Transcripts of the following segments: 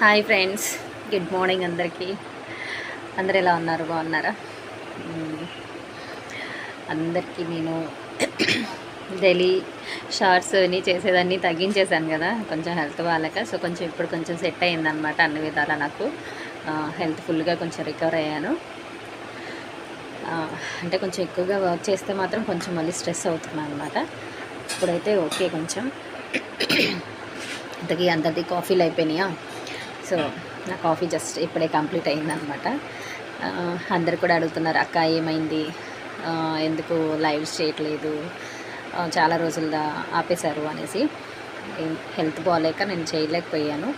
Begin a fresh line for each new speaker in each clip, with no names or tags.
Hi friends good morning అందరికీ. అందరు ఎలా ఉన్నారు? బాగున్నారా? అందరికీ నేను డైలీ షార్ట్స్ అన్నీ చేసేదాన్ని తగ్గించేశాను కదా కొంచెం హెల్త్ బాగాలేక సో కొంచెం ఇప్పుడు కొంచెం సెట్ అయిందనమాట అన్ని విధాలా నాకు. హెల్త్ ఫుల్గా కొంచెం రికవర్ అయ్యాను. అంటే కొంచెం ఎక్కువగా వర్క్ చేస్తే మాత్రం కొంచెం మళ్ళీ స్ట్రెస్ అవుతున్నాను అనమాట ఇప్పుడైతే ఓకే కొంచెం. ఇంతకీ అందరిది కాఫీలు అయిపోయినాయా? సో నా కాఫీ జస్ట్ ఇప్పుడే కంప్లీట్ అయిందనమాట. అందరు కూడా అడుగుతున్నారు అక్క ఏమైంది? ఎందుకు లైవ్స్ చేయట్లేదు? చాలా రోజులుగా ఆపేశారు అనేసి. హెల్త్ బాగాలేక నేను చేయలేకపోయాను.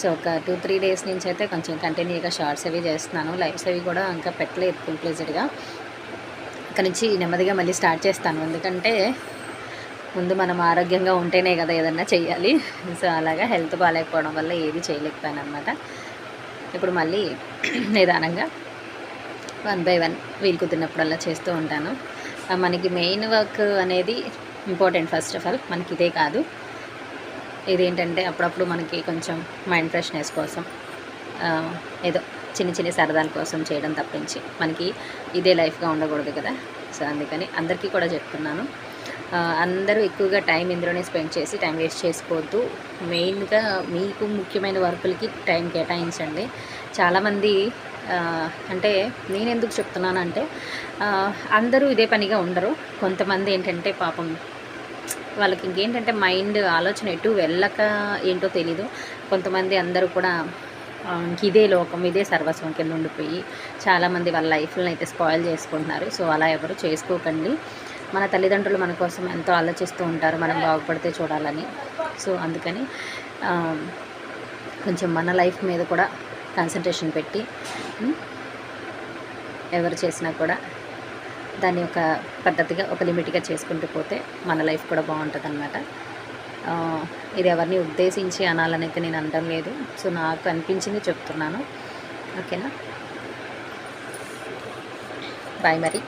సో ఒక టూ త్రీ డేస్ నుంచి అయితే కొంచెం కంటిన్యూగా షార్ట్స్ అవి చేస్తున్నాను. లైవ్స్ అవి కూడా ఇంకా పెట్టలేదు ఫుల్ ప్లేజెడ్గా నుంచి నెమ్మదిగా మళ్ళీ స్టార్ట్ చేస్తాను. ఎందుకంటే ముందు మనం ఆరోగ్యంగా ఉంటేనే కదా ఏదన్నా చేయాలి సో అలాగా హెల్త్ బాగాలేకపోవడం వల్ల ఏది చేయలేకపోయాను అనమాట ఇప్పుడు మళ్ళీ నిదానంగా వన్ బై వన్ వీలు కుదిరినప్పుడల్లా చేస్తూ ఉంటాను. మనకి మెయిన్ వర్క్ అనేది ఇంపార్టెంట్ ఫస్ట్ ఆఫ్ ఆల్. మనకి ఇదే కాదు. ఇదేంటంటే అప్పుడప్పుడు మనకి కొంచెం మైండ్ ఫ్రెష్నెస్ కోసం ఏదో చిన్న చిన్న సరదాల కోసం చేయడం తప్పించి మనకి ఇదే లైఫ్గా ఉండకూడదు కదా. సో అందుకని అందరికీ కూడా చెప్తున్నాను. అందరూ ఎక్కువగా టైం ఇందులోనే స్పెండ్ చేసి టైం వేస్ట్ చేసుకోవద్దు. మెయిన్గా మీకు ముఖ్యమైన వర్కులకి టైం కేటాయించండి. చాలామంది అంటే నేను ఎందుకు చెప్తున్నానంటే అందరూ ఇదే పనిగా ఉండరు. కొంతమంది ఏంటంటే పాపం వాళ్ళకి ఇంకేంటంటే మైండ్ ఆలోచన ఎటు వెళ్ళక ఏంటో తెలీదు. కొంతమంది అందరూ కూడా ఇదే లోకం ఇదే సర్వస్వం కింద ఉండిపోయి చాలామంది వాళ్ళ లైఫ్లను అయితే స్పాయిల్ చేసుకుంటున్నారు. సో అలా ఎవరు చేసుకోకండి. మన తల్లిదండ్రులు మన కోసం ఎంతో ఆలోచిస్తూ ఉంటారు మనం బాగుపడితే చూడాలని. సో అందుకని కొంచెం మన లైఫ్ మీద కూడా కాన్సన్ట్రేషన్ పెట్టి ఎవరు చేసినా కూడా దాన్ని ఒక పద్ధతిగా ఒక లిమిట్గా చేసుకుంటూ పోతే మన లైఫ్ కూడా బాగుంటుంది అనమాట ఇది ఎవరిని ఉద్దేశించి అనాలనైతే నేను అనడం లేదు. సో నాకు అనిపించింది చెప్తున్నాను. ఓకేనా? బాయ్ మరి.